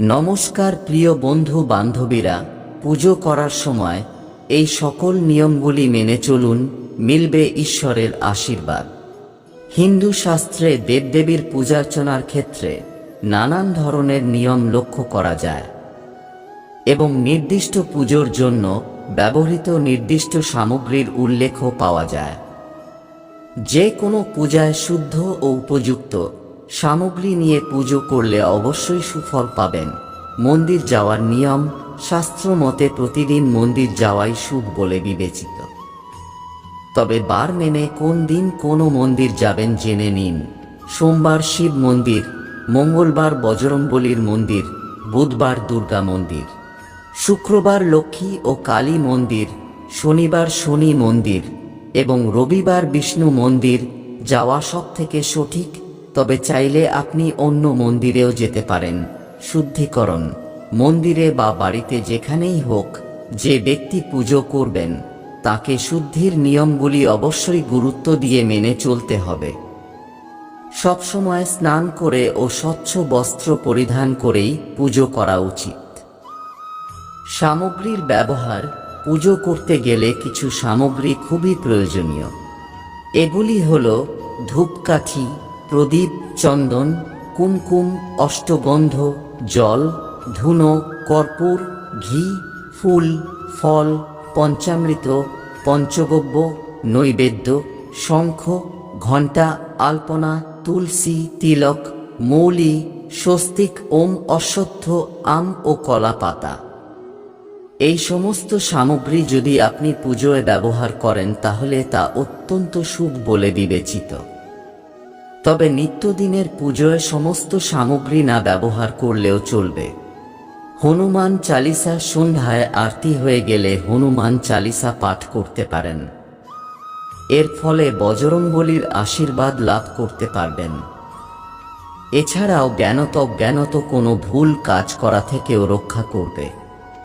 নমস্কার প্রিয় বন্ধু বান্ধবীরা, পুজো করার সময় এই সকল নিয়মগুলি মেনে চলুন, মিলবে ঈশ্বরের আশীর্বাদ। হিন্দু শাস্ত্রে দেবদেবীর পূজার্চনার ক্ষেত্রে নানান ধরনের নিয়ম লক্ষ্য করা যায় এবং নির্দিষ্ট পুজোর জন্য ব্যবহৃত নির্দিষ্ট সামগ্রীর উল্লেখও পাওয়া যায়। যে কোনো পূজায় শুদ্ধ ও উপযুক্ত সামগ্রী নিয়ে পুজো করলে অবশ্যই সুফল পাবেন। মন্দির যাওয়ার নিয়ম শাস্ত্র মতে প্রতিদিন মন্দির যাওয়াই শুভ বলে বিবেচিত। তবে বার মেনে কোন দিন কোন মন্দির যাবেন জেনে নিন। সোমবার শিব মন্দির, মঙ্গলবার বজরংবলীর মন্দির, বুধবার দুর্গা মন্দির। শুক্রবার লক্ষ্মী ও কালী মন্দির, শনিবার শনি মন্দির এবং রবিবার বিষ্ণু মন্দির যাওয়া সব থেকে সঠিক তবে চাইলে আপনি অন্য মন্দিরেও যেতে পারেন। শুদ্ধিকরণ। মন্দিরে বা বাড়িতে যেখানেই হোক যে ব্যক্তি পুজো করবেন, তাকে শুদ্ধির নিয়মগুলি অবশ্যই গুরুত্ব দিয়ে মেনে চলতে হবে। সবসময় স্নান করে ও স্বচ্ছ বস্ত্র পরিধান করেই পুজো করা উচিত। সামগ্রীর ব্যবহার, পুজো করতে গেলে কিছু সামগ্রী খুবই প্রয়োজনীয়। এগুলি হল ধূপকাঠি প্রদীপ, চন্দন, কুমকুম, অষ্টগন্ধ, জল, ধুনো, কর্পূর, ঘি, ফুল, ফল, পঞ্চামৃত, পঞ্চগব্য, নৈবেদ্য, শঙ্খ, ঘণ্টা, আলপনা, তুলসী, তিলক, মৌলি, স্বস্তিক, ওম, অশ্বত্থ, আম ও কলা পাতা। এই সমস্ত সামগ্রী যদি আপনি পুজোয় ব্যবহার করেন, তাহলে তা অত্যন্ত শুভ বলে বিবেচিত। তবে নিত্যদিনের পুজোয় সমস্ত সামগ্রী না ব্যবহার করলেও চলবে। হনুমান চালিসা সন্ধ্যায় আরতি হয়ে গেলে হনুমান চালিসা পাঠ করতে পারেন। এর ফলে বজরংবলীর আশীর্বাদ লাভ করতে পারবেন। এছাড়াও জ্ঞানত জ্ঞানত কোনো ভুল কাজ করা থেকেও রক্ষা করবে।